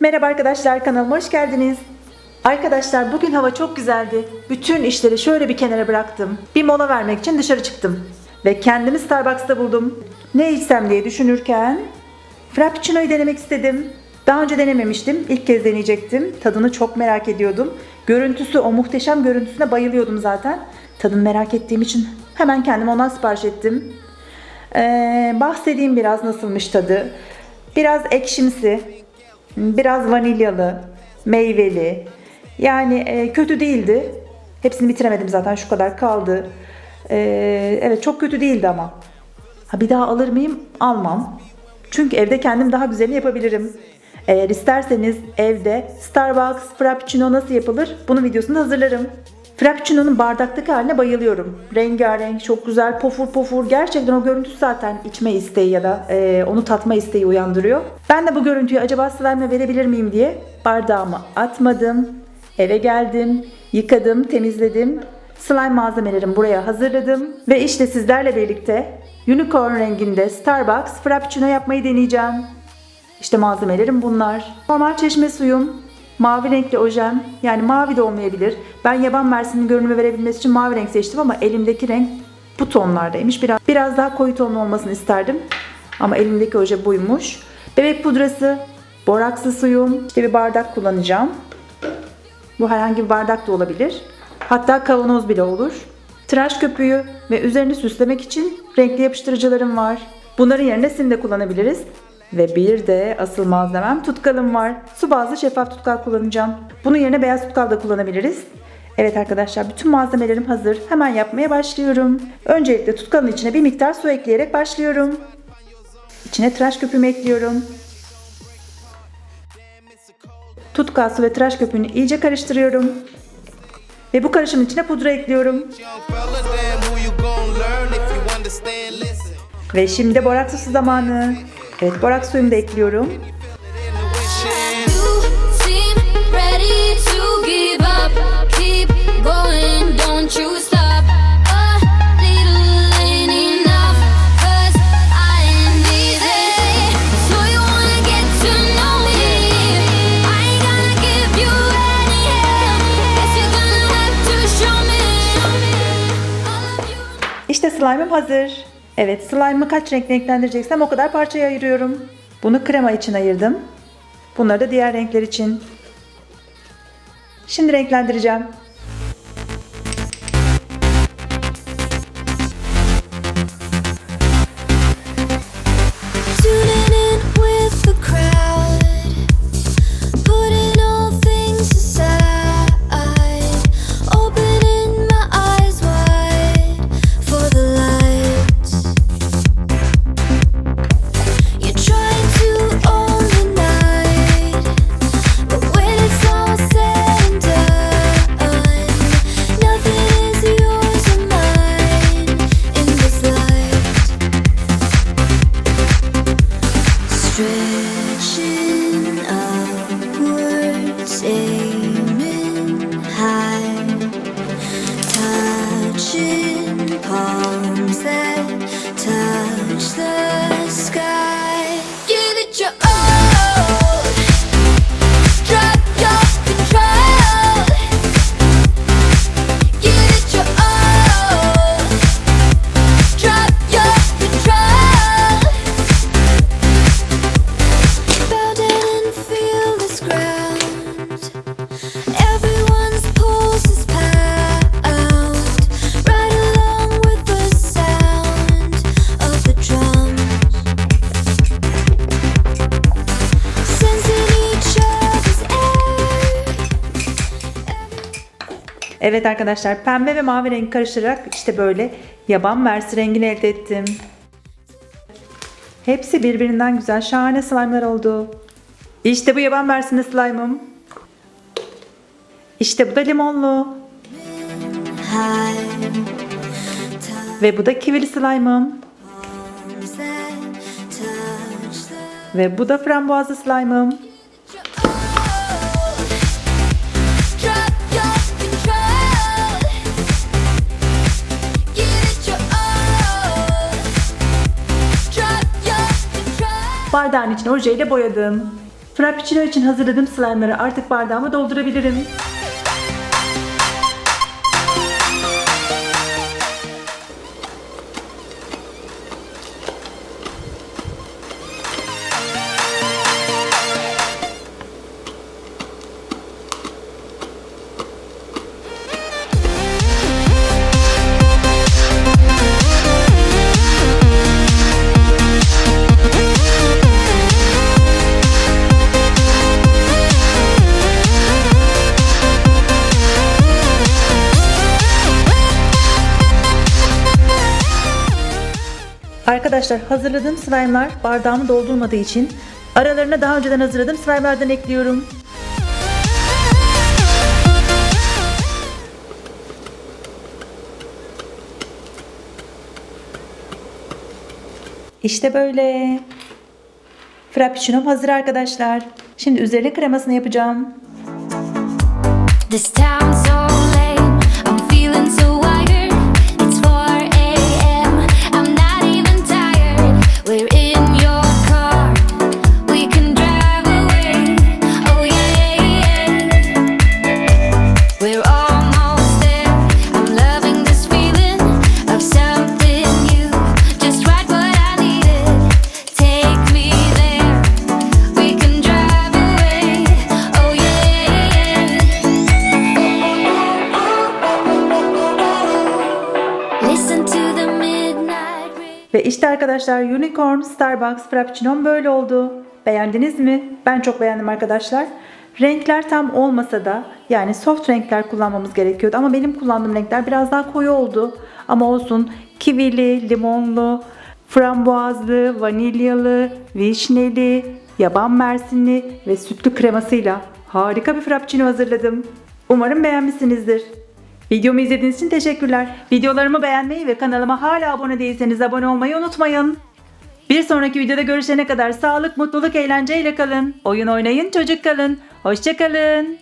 Merhaba arkadaşlar kanalıma hoş geldiniz. Arkadaşlar bugün hava çok güzeldi. Bütün işleri şöyle bir kenara bıraktım. Bir mola vermek için dışarı çıktım. Ve kendimi Starbucks'ta buldum. Ne içsem diye düşünürken Frappuccino'yu denemek istedim. Daha önce denememiştim. İlk kez deneyecektim. Tadını çok merak ediyordum. Görüntüsü, o muhteşem görüntüsüne bayılıyordum zaten. Tadını merak ettiğim için hemen kendime ondan sipariş ettim. Ee, bahsedeyim biraz nasılmış tadı. Biraz ekşimsi, biraz vanilyalı, meyveli. Yani e, kötü değildi. Hepsini bitiremedim zaten şu kadar kaldı. Ee, evet çok kötü değildi ama. Ha bir daha alır mıyım? Almam. Çünkü evde kendim daha güzelini yapabilirim. Eğer isterseniz evde Starbucks Frappuccino nasıl yapılır? Bunun videosunu hazırlarım. Frappuccino'nun bardaktaki haline bayılıyorum. Rengarenk, çok güzel, pofur pofur. Gerçekten o görüntüsü zaten içme isteği ya da e, onu tatma isteği uyandırıyor. Ben de bu görüntüyü acaba slime'la verebilir miyim diye bardağımı atmadım. Eve geldim, yıkadım, temizledim. Slime malzemelerimi buraya hazırladım. Ve işte sizlerle birlikte unicorn renginde Starbucks Frappuccino yapmayı deneyeceğim. İşte malzemelerim bunlar. Normal çeşme suyum, mavi renkli ojem, yani mavi de olmayabilir. Ben yaban mersinin görünümü verebilmesi için mavi renk seçtim ama elimdeki renk bu tonlardaymış. Biraz, biraz daha koyu tonlu olmasını isterdim. Ama elimdeki oje buymuş. Bebek pudrası, borakslı suyum, işte bir bardak kullanacağım. Bu herhangi bir bardak da olabilir. Hatta kavanoz bile olur. Tıraş köpüğü ve üzerini süslemek için renkli yapıştırıcılarım var. Bunların yerine sim de kullanabiliriz. Ve bir de asıl malzemem tutkalım var. Su bazlı şeffaf tutkal kullanacağım. Bunun yerine beyaz tutkal da kullanabiliriz. Evet arkadaşlar bütün malzemelerim hazır. Hemen yapmaya başlıyorum. Öncelikle tutkalın içine bir miktar su ekleyerek başlıyorum. İçine tıraş köpüğümü ekliyorum. Tutkal su ve tıraş köpüğünü iyice karıştırıyorum. Ve bu karışımın içine pudra ekliyorum. Ve şimdi borak sosu zamanı. Evet borak suyumu da ekliyorum. İşte slime'ım hazır. Evet slime'ı kaç renk renklendireceksem o kadar parçaya ayırıyorum. Bunu krema için ayırdım. Bunları da diğer renkler için. Şimdi renklendireceğim. Evet arkadaşlar pembe ve mavi renk karıştırarak işte böyle yaban mersi rengini elde ettim. Hepsi birbirinden güzel şahane slime'lar oldu. İşte bu yaban mersini slime'ım. İşte bu da limonlu. Ve bu da kivili slime'ım. Ve bu da frambuazlı slime'ım. Bardağın içine ojeyle boyadım. Frappuccino için hazırladığım slime'ları artık bardağıma doldurabilirim. Arkadaşlar hazırladığım slime'lar bardağımı doldurmadığı için aralarına daha önceden hazırladığım slime'lardan ekliyorum. İşte böyle. Frappuccino'm hazır arkadaşlar. Şimdi üzerine kremasını yapacağım. This town's Ve işte arkadaşlar Unicorn Starbucks Frappuccino'm böyle oldu. Beğendiniz mi? Ben çok beğendim arkadaşlar. Renkler tam olmasa da yani soft renkler kullanmamız gerekiyordu. Ama benim kullandığım renkler biraz daha koyu oldu. Ama olsun kivili, limonlu, frambuazlı, vanilyalı, vişneli, yaban mersinli ve sütlü kremasıyla harika bir frappuccino hazırladım. Umarım beğenmişsinizdir. Videomu izlediğiniz için teşekkürler. Videolarımı beğenmeyi ve kanalıma hala abone değilseniz abone olmayı unutmayın. Bir sonraki videoda görüşene kadar sağlık, mutluluk, eğlenceyle kalın. Oyun oynayın, çocuk kalın. Hoşçakalın.